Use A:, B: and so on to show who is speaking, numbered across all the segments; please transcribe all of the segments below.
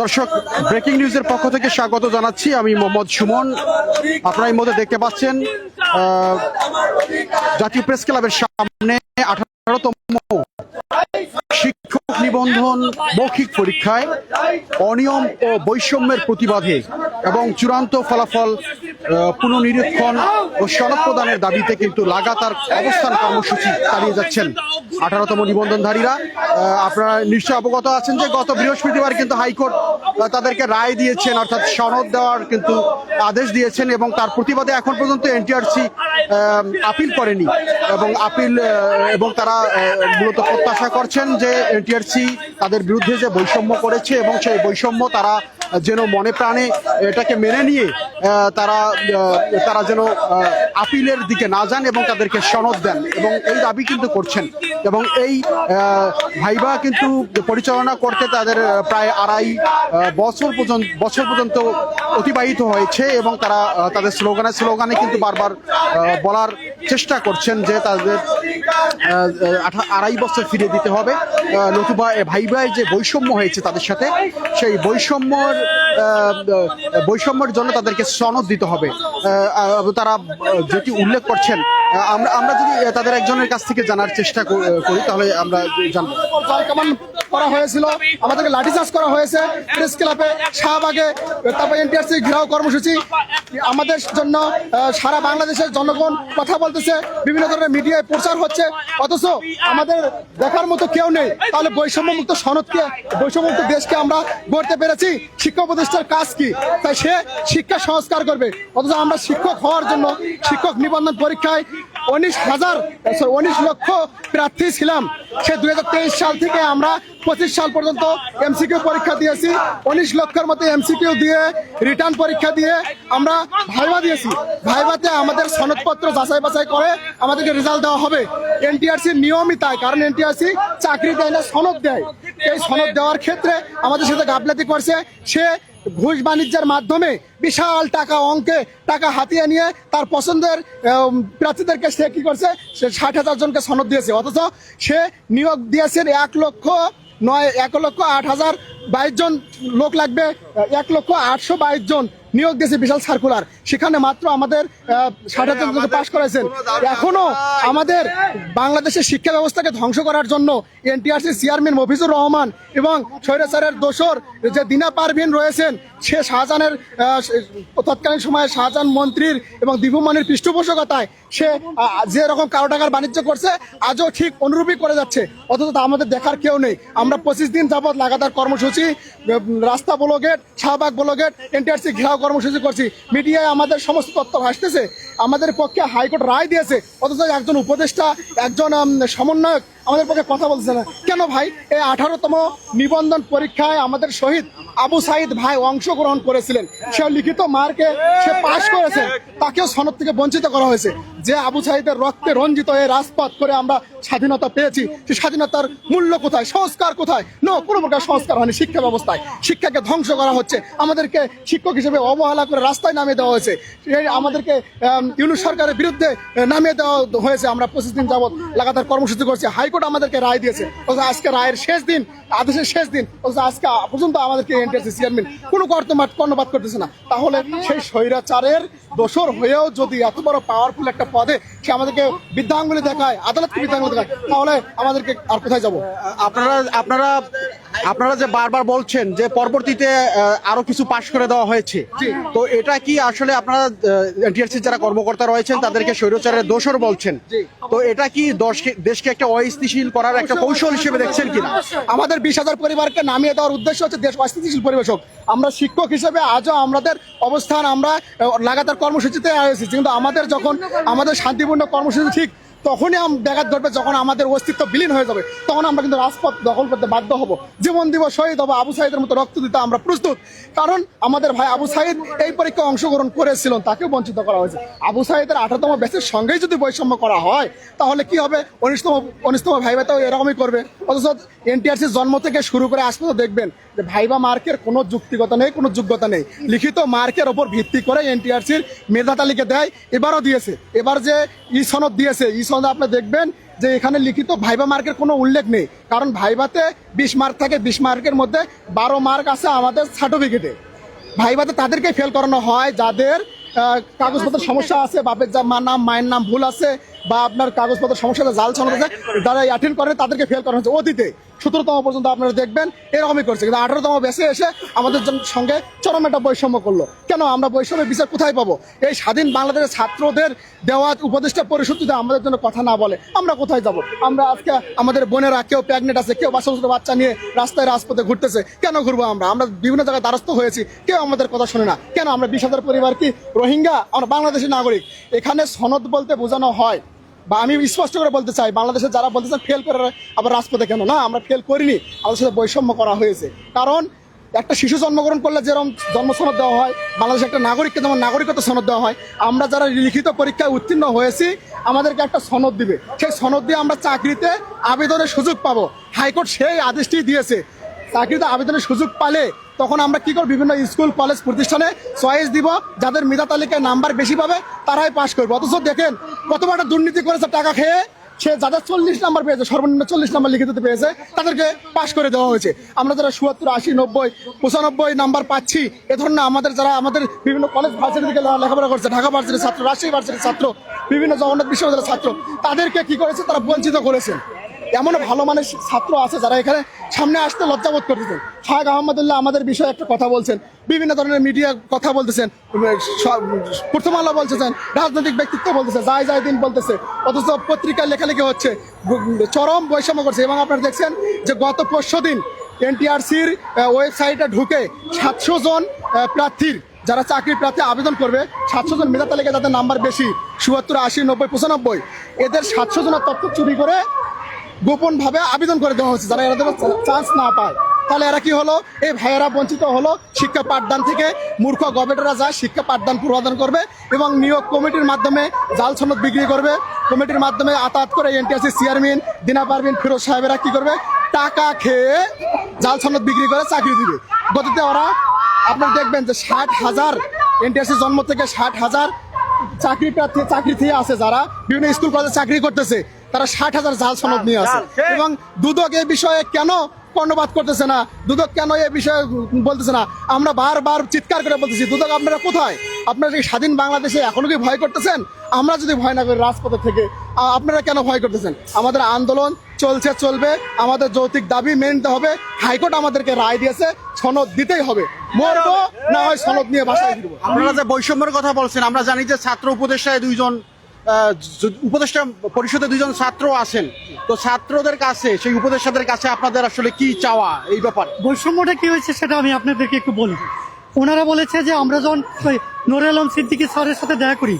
A: দর্শক ব্রেকিং নিউজের পক্ষ থেকে স্বাগত জানাচ্ছি। আমি মোহাম্মদ সুমন। আপনার এই মধ্যে দেখতে পাচ্ছেন জাতীয় প্রেস ক্লাবের সামনে আঠারোতম শিক্ষক নিবন্ধন মৌখিক পরীক্ষায় অনিয়ম ও বৈষম্যের প্রতিবাদে এবং চূড়ান্ত ফলাফল পুনর্নিরীক্ষণ ও সনদ প্রদানের দাবিতে কিন্তু লাগাতার অবস্থান কর্মসূচি চালিয়ে যাচ্ছেন আঠারোতম নিবন্ধনধারীরা। আপনারা নিশ্চয় অবগত আছেন যে গত বৃহস্পতিবার কিন্তু হাইকোর্ট তাদেরকে রায় দিয়েছেন, অর্থাৎ সনদ দেওয়ার কিন্তু আদেশ দিয়েছেন এবং তার প্রতিবাদে এখন পর্যন্ত এনটিআরসি আপিল করেনি এবং আপিল এবং তারা মূলত প্রত্যাশা করছেন যে এনটিআরসি তাদের বিরুদ্ধে যে বৈষম্য করেছে এবং সেই বৈষম্য তারা যেন মনে প্রাণে এটাকে মেনে নিয়ে তারা তারা যেন আপিলের দিকে না যান এবং তাদেরকে সনদ দেন। এবং এই দাবি কিন্তু করছেন। এবং এই ভাইবা কিন্তু পরিচালনা করতে তাদের প্রায় আড়াই বছর পর্যন্ত বছর পর্যন্ত অতিবাহিত হয়েছে এবং তারা তাদের স্লোগানে স্লোগানে কিন্তু বারবার বলার চেষ্টা করছেন যে তাদের আড়াই বছর ফিরিয়ে দিতে হবে। নতুবা ভাই ভাই যে বৈষম্য হয়েছে তাদের সাথে, সেই বৈষম্যর বৈষম্যের জন্য তাদেরকে সনদ দিতে হবে। তারা যেটি উল্লেখ করছেন আমরা আমরা যদি তাদের একজনের কাছ থেকে জানার চেষ্টা করি, তাহলে আমরা জানব।
B: করা হয়েছিল। আমাদেরকে লাঠিচার্জ করা হয়েছে। প্রেস ক্লাবে শাহবাগে, তারপর এনটিআরসি ঘেরাও কর্মসূচি। আমাদের জন্য সারা বাংলাদেশের জনগণ কথা বলতেছে। বিভিন্ন ধরনের মিডিয়ায় প্রচার হচ্ছে। অথচ আমাদের দেখার মতো কেউ নেই। তাহলে বৈষম্যমুক্ত সনদকে, বৈষম্যমুক্ত দেশকে আমরা গড়তে পেরেছি। শিক্ষা প্রতিষ্ঠার কাজ কি? তাই সে শিক্ষা সংস্কার করবে। অথচ আমরা শিক্ষক হওয়ার জন্য শিক্ষক নিবন্ধন পরীক্ষায় উনিশ হাজার উনিশ লক্ষ প্রার্থী ছিলাম। সে দুই হাজার তেইশ সাল থেকে আমরা পঁচিশ সাল পর্যন্ত এমসিকিউ পরীক্ষা দিয়েছি, উনিশ লক্ষের মতো এমসিকিউ দিয়ে রিটার্ন পরীক্ষা দিয়ে আমরা ভাইবা দিয়েছি। ভাইবাতে আমাদের সনদপত্র যাচাই বাছাই করে আমাদেরকে রেজাল্ট দেওয়া হবে। এনটিআরসি নিয়মই তাই, কারণ এনটিআরসি চাকরি দেয় না, সনদ দেয়। এই সনদ দেওয়ার ক্ষেত্রে আমাদের সাথে গাফলাতি করছে। সে ঘুষ বাণিজ্যের মাধ্যমে বিশাল টাকা অঙ্কে টাকা হাতিয়ে নিয়ে তার পছন্দের প্রার্থীদেরকে সে কী করছে? সে ষাট হাজার জনকে সনদ দিয়েছে। অথচ সে নিয়োগ দিয়েছেন এক লক্ষ নয়, এক লক্ষ আট হাজার বাইশ জন লোক লাগবে, এক লক্ষ আটশো বাইশ জন। নিয়োগ দিয়েছে বিশাল সার্কুলার সেখানে মাত্র আমাদের ষাট হাজার পাশ করেছেন। এখনও আমাদের বাংলাদেশের শিক্ষা ব্যবস্থাকে ধ্বংস করার জন্য এনটিআরসি চেয়ারম্যান মফিজুর রহমান এবং স্বৈরাচারের দোসর যে দিনা পারভিন রয়েছেন সে শাহজাহানের তৎকালীন সময়ে শাহজাহান মন্ত্রীর এবং দীপুমণির পৃষ্ঠপোষকতায় সে যে রকম কারও টাকার বাণিজ্য করছে, আজও ঠিক অনুরূপই করে যাচ্ছে। অথচ আমাদের দেখার কেউ নেই। আমরা পঁচিশ দিন যাবৎ লাগাতার কর্মসূচি রাস্তা ব্লগেট শাহবাগ ব্লগেট এনটিআরসি ঘেরাও কর্মসূচি করছি। মিডিয়ায় আমাদের সমস্ত তথ্য ভাসতেছে আমাদের পক্ষে হাইকোর্ট রায় দিয়েছে। অথচ একজন উপদেষ্টা, একজন সমন্বয়ক আমাদের পক্ষে কথা বলছে না। কেন ভাই? এই আঠারোতম নিবন্ধন পরীক্ষায় আমাদের শহীদ আবু সাইদ ভাই অংশগ্রহণ করেছিলেন। সে লিখিত মার্কে সে পাশ করেছে। তাকেও সনদ থেকে বঞ্চিত করা হয়েছে। যে আবু সাইদের রক্তে রঞ্জিত এই রাজপথ করে আমরা স্বাধীনতা পেয়েছি সেই স্বাধীনতার মূল্য কোথায়? সংস্কার কোথায়? নো কোনো প্রকার সংস্কার হয়নি শিক্ষা ব্যবস্থায়। শিক্ষাকে ধ্বংস করা হচ্ছে। আমাদেরকে শিক্ষক হিসেবে অবহেলা করে রাস্তায় নামিয়ে দেওয়া হয়েছে। আমাদেরকে আম, ইউনুস সরকারের বিরুদ্ধে নামিয়ে দেওয়া হয়েছে। আমরা পঁচিশ দিন যাবৎ লাগাতার কর্মসূচি করছি। হাইকোর্ট আমাদেরকে রায় দিয়েছে। অথচ আজকে রায়ের শেষ দিন আদেশের শেষ দিন অথচ আজকে পর্যন্ত আমাদেরকে এনটিএসসি চেয়ারম্যান কোনো কর্তমাত কর্ণপাত করতেছে না। তাহলে সেই স্বৈরাচারের দোষর হয়েও যদি এত বড় পাওয়ারফুল একটা পদে সে আমাদেরকে বৃদ্ধাঙ্গুলি দেখায় আদালতকে বৃদ্ধাঙ্গুলি দেখায় তাহলে আমাদেরকে আর কোথায় যাব?
A: আপনারা আপনারা আপনারা যে বারবার বলছেন যে পরবর্তীতে আরও কিছু পাশ করে দেওয়া হয়েছে। তো এটা কি আসলে আপনারা এনটিআরসি যারা কর্মকর্তা রয়েছেন তাদেরকে স্বৈরাচারের দোষর বলছেন? তো এটা কি দশকে- দেশকে একটা অস্থিতিশীল করার একটা কৌশল হিসেবে দেখছেন কিনা?
B: আমাদের বিশ হাজার পরিবারকে নামিয়ে দেওয়ার উদ্দেশ্য হচ্ছে দেশ অস্থিতিশীল পরিবেশ হোক। আমরা শিক্ষক হিসেবে আজও আমাদের অবস্থান আমরা লাগাতার কর্মসূচিতে এসেছি কিন্তু আমাদের যখন আমাদের শান্তিপূর্ণ কর্মসূচি ঠিক তখনই ব্যাঘাত ঘটবে, যখন আমাদের অস্তিত্ব বিলীন হয়ে যাবে। তখন আমরা কিন্তু রাজপথ দখল করতে বাধ্য হব। জীবন দিব শহীদ হব, আবু সাইদের মতো রক্ত দিতে আমরা প্রস্তুত। কারণ আমাদের ভাই আবু সাইদ এই পরীক্ষায় অংশগ্রহণ করেছিলেন, তাকেও বঞ্চিত করা হয়েছে। আবু সাইদের আঠারোতম ব্যাচের সঙ্গেই যদি বৈষম্য করা হয়, তাহলে কি হবে? উনিশতম উনিশতম ভাই ভাইটাও এরকমই করবে। অথচ এনটিআরসির জন্ম থেকে শুরু করে পর্যন্ত দেখবেন যে ভাইবা মার্কের কোনো যুক্তিগত নেই, কোনো যোগ্যতা নেই। লিখিত মার্কের ওপর ভিত্তি করে এনটিআরসির মেধা তালিকা দেয়, এবারও দিয়েছে। এবার যে ই সনদ দিয়েছে, ই সনদে আপনি দেখবেন যে এখানে লিখিত ভাইবা মার্কের কোনো উল্লেখ নেই। কারণ ভাইবাতে বিশ মার্ক থাকে, বিশ মার্কের মধ্যে বারো মার্ক আছে আমাদের সার্টিফিকেটে। ভাইবাতে তাদেরকে ফেল করানো হয়, যাদের কাগজপত্রের সমস্যা আছে, বাপের যা নাম, মায়ের নাম ভুল আছে বা আপনার কাগজপত্রের সমস্যা আছে, জাল সনদ আছে, যারা অ্যাটেন্ড করে তাদেরকে ফেল করানো হচ্ছে অতীতে সতেরোতম পর্যন্ত আপনারা দেখবেন, এরকমই করছে। কিন্তু আঠারোতম বেসে এসে আমাদের সঙ্গে চরম একটা বৈষম্য করল। কেন? আমরা বৈষম্যের বিচার কোথায় পাবো? এই স্বাধীন বাংলাদেশের ছাত্রদের দেওয়া উপদেষ্টা পরিষদ যদি আমাদের জন্য কথা না বলে, আমরা কোথায় যাব? আমরা আজকে আমাদের বোনেরা, কেউ প্রেগনেন্ট আছে, কেউ বাচ্চা বাচ্চা নিয়ে রাস্তায় রাজপথে ঘুরতেছে, কেন ঘুরবো আমরা? আমরা বিভিন্ন জায়গায় দ্বারস্থ হয়েছি, কেউ আমাদের কথা শোনে না। কেন? আমরা বিশ পরিবার কি? রোহিঙ্গা? আমরা বাংলাদেশি নাগরিক। এখানে সনদ বলতে বোঝানো হয় বা আমি স্পষ্ট করে বলতে চাই, বাংলাদেশে যারা বলতে চান ফেল করে আবার রাজপথে কেন? না, আমরা ফেল করিনি। আমাদের সাথে বৈষম্য করা হয়েছে। কারণ একটা শিশু জন্মগ্রহণ করলে যেরকম জন্ম সনদ দেওয়া হয়, বাংলাদেশে একটা নাগরিককে যেমন নাগরিকত্ব সনদ দেওয়া হয়, আমরা যারা লিখিত পরীক্ষায় উত্তীর্ণ হয়েছি, আমাদেরকে একটা সনদ দিবে। সেই সনদ দিয়ে আমরা চাকরিতে আবেদনের সুযোগ পাবো। হাইকোর্ট সেই আদেশটি দিয়েছে। চাকরিতে আবেদনের সুযোগ পালে তখন আমরা কি করব? বিভিন্ন স্কুল, কলেজ, প্রতিষ্ঠানে চয়েস দিব। যাদের মেধা তালিকায় নাম্বার বেশি পাবে, তারাই পাশ করবে। অথচ দেখেন কত বড় দুর্নীতি করেছে টাকা খেয়ে, সে যাদের চল্লিশ নাম্বার পেয়েছে, সর্বনিম্ন চল্লিশ নাম্বার লিখিত পেয়েছে, তাদেরকে পাশ করে দেওয়া হয়েছে। আমরা যারা সুয়াত্তর আশি, নব্বই, পঁচানব্বই নাম্বার পাচ্ছি, এ ধরনের আমাদের যারা আমাদের বিভিন্ন কলেজ ভার্সিটি থেকে লেখাপড়া করছে, ঢাকা ভার্সিটির ছাত্র, রাজশাহী ভার্সিটির ছাত্র, বিভিন্ন জগন্নাথ বিশ্ববিদ্যালয়ের ছাত্র, তাদেরকে কি করেছে? তারা বঞ্চিত করেছে। এমন ভালো মানের ছাত্র আছে যারা এখানে সামনে আসতে লজ্জাবোধ করতেছেন। শাহেক আহমদুল্লাহ আমাদের বিষয়ে একটা কথা বলছেন, বিভিন্ন ধরনের মিডিয়া কথা বলতেছেন প্রথম আলো বলতেছেন, রাজনৈতিক ব্যক্তিত্ব বলতেছে যাই যাই দিন বলতেছে, অথচ পত্রিকায় লেখালেখি হচ্ছে, চরম বৈষম্য করছে। এবং আপনারা দেখছেন যে গত পরশু দিন এনটিআরসির ওয়েবসাইটে ঢুকে সাতশো জন প্রার্থীর, যারা চাকরি প্রার্থী আবেদন করবে, সাতশো জন মেধা তালিকায় যাদের নাম্বার বেশি চুয়াত্তর আশি, নব্বই, পঁচানব্বই। এদের সাতশো জনের তথ্য চুরি করে গোপন ভাবে আবেদন করে দেওয়া হচ্ছে যারা এরা চান্স না পায়, তাহলে এরা কি হলো? এই ভাইয়েরা বঞ্চিত হলো শিক্ষা পাঠদান থেকে। মূর্খ গবেটরা যায়, শিক্ষা পাঠদান প্রদান করবে এবং নিয়োগ কমিটির মাধ্যমে জাল সনদ বিক্রি করবে। কমিটির মাধ্যমে আতাত করে এনটিআরসি চেয়ারম্যান দিনা পারভিন ফিরোজ সাহেবেরা কি করবে? টাকা খেয়ে জাল সনদ বিক্রি করে চাকরি দিবে। গতিতে ওরা, আপনারা দেখবেন যে ষাট হাজার এনটিআরসি জন্ম থেকে ষাট হাজার চাকরি প্রার্থী চাকরি থেকে আছে যারা। বিভিন্ন স্কুল কলেজে চাকরি করতেছে। তারা ষাট হাজার জাল সনদ নিয়ে আছে। এবং দুদক এই বিষয়ে কেন কর্ণপাত করতেছে না? দুদক কেন এই বিষয়ে বলতেছে না? আমরা বারবার চিৎকার করে বলতেছি দুদক আপনারা কোথায়? আপনারা কি স্বাধীন বাংলাদেশে এখনও কি ভয় করতেছেন? আমরা যদি ভয় না করি রাজপথে থেকে আপনারা কেন ভয় করতেছেন? আমাদের আন্দোলন চলছে চলবে। আমাদের যৌতিক দাবি মেনে নিতে হবে। হাইকোর্ট আমাদেরকে রায় দিয়েছে সনদ দিতেই হবে। মরবো না হয় সনদ নিয়ে বাসায় ফিরবো।
A: আপনারা যে বৈষম্যের কথা বলছেন আমরা জানি যে ছাত্র উপদেষ্টায় দুইজন উপদেষ্টা পরিষদে দুজন ছাত্র আছেন। তো ছাত্রদের কাছে, সেই উপদেষ্টাদের কাছে আপনাদের আসলে কি চাওয়া এই ব্যাপারে?
C: বৈষম্যটা কি হয়েছে সেটা আমি আপনাদেরকে একটু বলি ওনারা বলেছে যে আমরা যখন নুর আলম সিদ্দিকি স্যারের সাথে দেখা করি,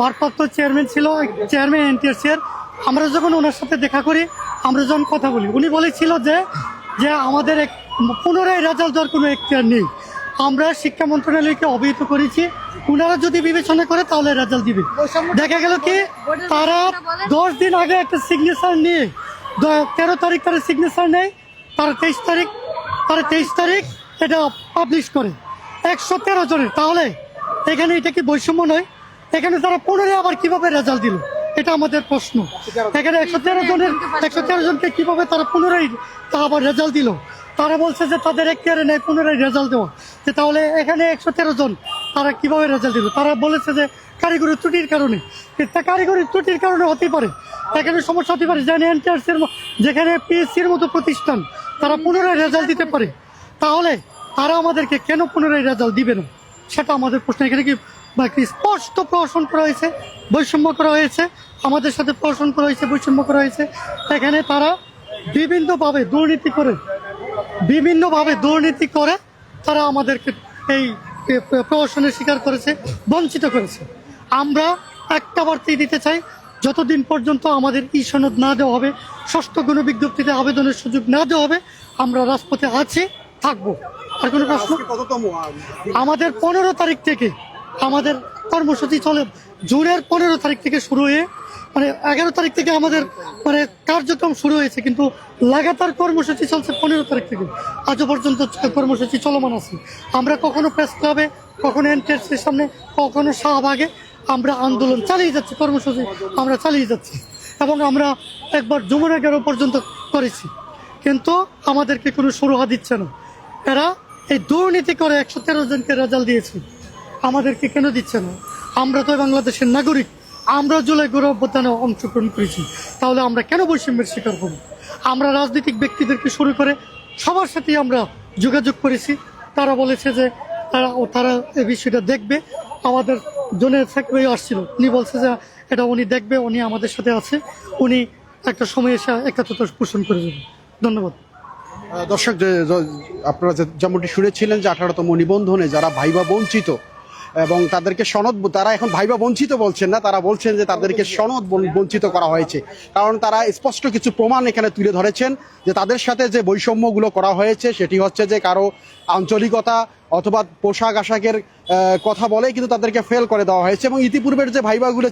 C: ভারপ্রাপ্ত চেয়ারম্যান ছিল, চেয়ারম্যান এনটিএসসি এর আমরা যখন ওনার সাথে দেখা করি, আমরা যখন কথা বলি, উনি বলেছিল যে যে আমাদের এক পুনরায় রেজাল্ট দেওয়ার কোনো এখতিয়ার নেই। আমরা শিক্ষা মন্ত্রণালয়কে অবহিত করেছি। ওনারা যদি বিবেচনা করে তাহলে রেজাল্ট দিবে। দেখা গেল কি তারা দশ দিন আগে একটা সিগনেচার নিয়ে তেরো তারিখ তারা সিগনেচার নেয় তারা তেইশ তারিখ তারা তেইশ তারিখ এটা পাবলিশ করে। একশো তেরো জনের। তাহলে এখানে এটা কি বৈষম্য নয়? এখানে তারা পনেরো আবার কীভাবে রেজাল্ট দিল? এটা আমাদের প্রশ্ন। এখানে একশো তেরো জনের একশো তেরো জনকে কীভাবে তারা পুনরায় তা আবার রেজাল্ট দিল? তারা বলছে যে তাদের এখতিয়ারে নেয় পুনরায় রেজাল্ট দেওয়া। যে তাহলে এখানে একশো তেরো জন, তারা কীভাবে রেজাল্ট দিল তারা বলেছে যে কারিগরি ত্রুটির কারণে। তা কারিগরি ত্রুটির কারণে হতেই পারে। এখানে সমস্যা হতে পারে। যেখানে এনটিআরসির যেখানে পিএসসির মতো প্রতিষ্ঠান, তারা পুনরায় রেজাল্ট দিতে পারে। তাহলে তারা আমাদেরকে কেন পুনরায় রেজাল্ট দিবে না? সেটা আমাদের প্রশ্ন। এখানে কি বা স্পষ্ট প্রহসন করা হয়েছে? বৈষম্য করা হয়েছে? আমাদের সাথে প্রহসন করা হয়েছে, বৈষম্য করা হয়েছে? এখানে তারা বিভিন্নভাবে দুর্নীতি করে, বিভিন্নভাবে দুর্নীতি করে তারা আমাদেরকে এই প্রহসনের শিকার করেছে বঞ্চিত করেছে। আমরা একটা বার্তাই দিতে চাই যতদিন পর্যন্ত আমাদের ই সনদ না দেওয়া হবে ষষ্ঠ গণ বিজ্ঞপ্তিতে আবেদনের সুযোগ না দেওয়া হবে আমরা রাজপথে আছি থাকব। আর কোনো প্রশ্ন? আমাদের পনেরো তারিখ থেকে আমাদের কর্মসূচি চলে জুনের পনেরো তারিখ থেকে শুরু হয়ে মানে এগারো তারিখ থেকে আমাদের মানে কার্যক্রম শুরু হয়েছে, কিন্তু লাগাতার কর্মসূচি চলছে পনেরো তারিখ থেকে। আজও পর্যন্ত কর্মসূচি চলমান আছে। আমরা কখনো প্রেস ক্লাবে কখনো এনটিএসির সামনে, কখনো শাহবাগে আমরা আন্দোলন চালিয়ে যাচ্ছি, কর্মসূচি আমরা চালিয়ে যাচ্ছি। এবং আমরা একবার যমুনা এগারো পর্যন্ত করেছি। কিন্তু আমাদেরকে কোনো সুরহা দিচ্ছে না। এরা এই দুর্নীতি করে একশো তেরো জনকে রেজাল্ট দিয়েছে। আমাদেরকে কেন দিচ্ছে না? আমরা তো বাংলাদেশের নাগরিক। আমরা জুলাই গৌরব অভ্যুত্থানে অংশগ্রহণ করেছি। তাহলে আমরা কেন বৈষম্যের শিকার হব? আমরা রাজনৈতিক ব্যক্তিদেরকে শুরু করে সবার সাথেই আমরা যোগাযোগ করেছি। তারা বলেছে যে তারা তারা এই বিষয়টা দেখবে। আমাদের জনের সেক্রেটারি আসছিল। উনি বলছে যে এটা উনি দেখবে, উনি আমাদের সাথে আছে। উনি একটা সময় এসে একাত্মতা পোষণ করে দেবেন ধন্যবাদ।
A: দর্শক আপনারা যেমনটি শুনেছিলেন যে আঠারোতম নিবন্ধনে যারা ভাইবা বঞ্চিত এবং তাদেরকে সনদ তারা এখন ভাইবা বঞ্চিত বলছেন না তারা বলছেন যে তাদেরকে সনদ বঞ্চিত করা হয়েছে। কারণ তারা স্পষ্ট কিছু প্রমাণ এখানে তুলে ধরেছেন যে তাদের সাথে যে বৈষম্যগুলো করা হয়েছে সেটি হচ্ছে যে কারও আঞ্চলিকতা অথবা পোশাক আশাকের কথা বলে কিন্তু তাদেরকে ফেল করে দেওয়া হয়েছে এবং ইতিপূর্বের যে ভাইবাগুলো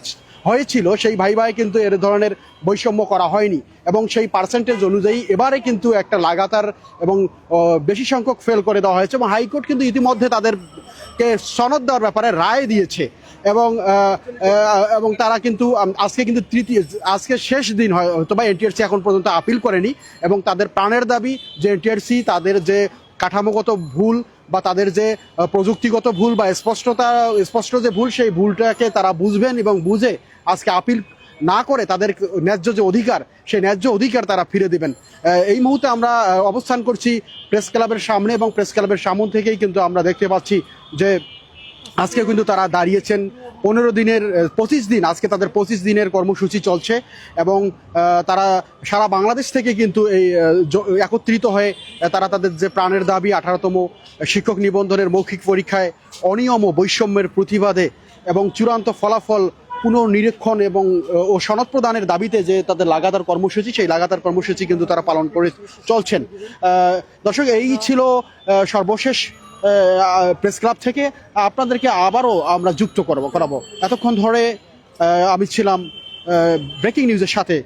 A: হয়েছিল, সেই ভাই ভাই কিন্তু এর ধরনের বৈষম্য করা হয়নি। এবং সেই পার্সেন্টেজ অনুযায়ী এবারে কিন্তু একটা লাগাতার এবং বেশি সংখ্যক ফেল করে দেওয়া হয়েছে এবং হাইকোর্ট কিন্তু ইতিমধ্যে তাদেরকে সনদ দেওয়ার ব্যাপারে রায় দিয়েছে। এবং এবং তারা কিন্তু আজকে কিন্তু তৃতীয়, আজকে শেষ দিন হয় হয়তো বা এনটিআরসি এখন পর্যন্ত আপিল করেনি এবং তাদের প্রাণের দাবি যে এনটিআরসি তাদের যে কাঠামোগত ভুল বা তাদের যে প্রযুক্তিগত ভুল বা স্পষ্টতা, স্পষ্ট যে ভুল, সেই ভুলটাকে তারা বুঝবেন এবং বুঝে আজকে আপিল না করে তাদের ন্যায্য যে অধিকার, সেই ন্যায্য অধিকার তারা ফিরে দেবেন। এই মুহূর্তে আমরা অবস্থান করছি প্রেস ক্লাবের সামনে এবং প্রেস ক্লাবের সামন থেকেই কিন্তু আমরা দেখতে পাচ্ছি যে আজকে কিন্তু তারা দাঁড়িয়েছেন পনেরো দিনের পঁচিশ দিন, আজকে তাদের পঁচিশ দিনের কর্মসূচি চলছে এবং তারা সারা বাংলাদেশ থেকে কিন্তু এই একত্রিত হয়ে তারা তাদের যে প্রাণের দাবি, আঠারোতম শিক্ষক নিবন্ধনের মৌখিক পরীক্ষায় অনিয়ম ও বৈষম্যের প্রতিবাদে এবং চূড়ান্ত ফলাফল পুনর্নিরীক্ষণ এবং ও সনদ প্রদানের দাবিতে যে তাদের লাগাতার কর্মসূচি, সেই লাগাতার কর্মসূচি কিন্তু তারা পালন করে চলছেন। দর্শক, এই ছিল সর্বশেষ প্রেস ক্লাব থেকে। আপনাদেরকে আবারও আমরা যুক্ত করব, করাবো। এতক্ষণ ধরে আমি ছিলাম ব্রেকিং নিউজের সাথে